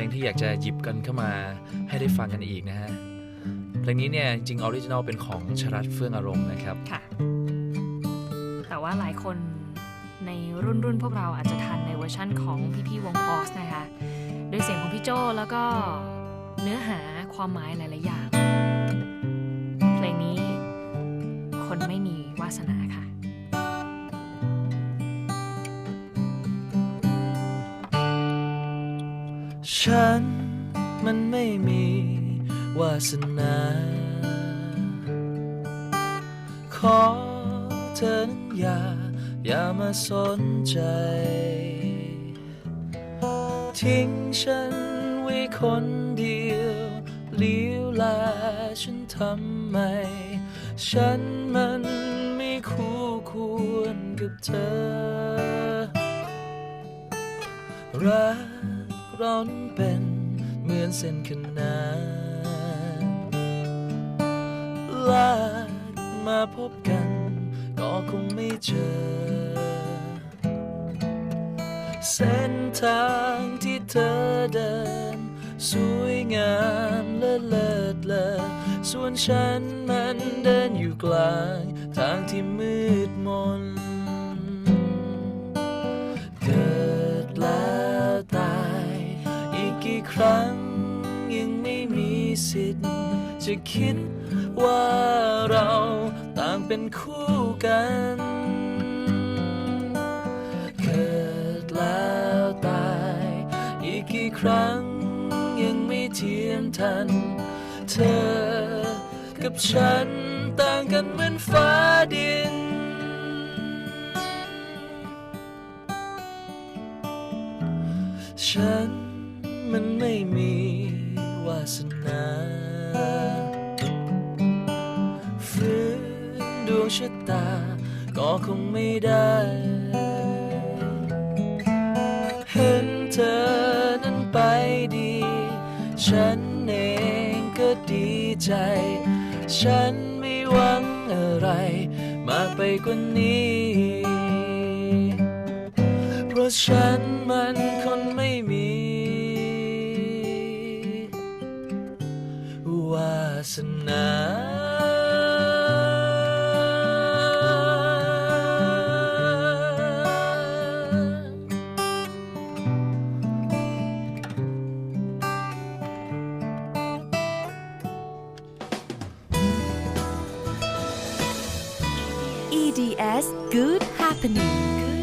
ลงที่อยากจะหยิบกันเข้ามาให้ได้ฟังกันอีกนะฮะ เพลงนี้เนี่ยจริงออริจินอลเป็นของชรัตเฟื่องอารมณ์นะครับ ค่ะ แต่ว่าหลายคนในรุ่นรุ่นพวกเราอาจจะทันในเวอร์ชั่นของพี่ๆวงพอสนะคะด้วยเสียงของพี่โจแล้วก็เนื้อหาความหมายหลายๆอย่าง เพลงนี้คนไม่มีวาสนาค่ะ ฉันมันไม่มีวาสนา ขอเธอนั้นอย่า อย่ามาสนใจ ทิ้งฉันไว้คนเดียวเลี้ยวแลฉันทำไม ฉันมันไม่คู่ควรกับเธอรัก รานั้นเป็นเหมือนเส้นขนานลากมาพบกัน ก็คงไม่เจอ เส้นทางที่เธอเดิน สวยงามและเลิศเลอส่วนฉันมันเดินอยู่กลาง ทางที่มืด ครั้ง ยังไม่มีสิทธิ์ จะคิดว่าเราต่างเป็นคู่กัน เกิดแล้วตาย อีกกี่ครั้ง ยังไม่เทียมทัน เธอกับฉันต่างกันเหมือนฟ้าดินฉัน มันไม่มีวาสนาฝืนดวงชะตา ก็คงไม่ได้ เห็นเธอนั้นไปดี ฉันเองก็ดีใจ ฉันไม่หวังอะไร มากไปกว่านี้ เพราะฉันมันคนไม่มี EDS Good Happening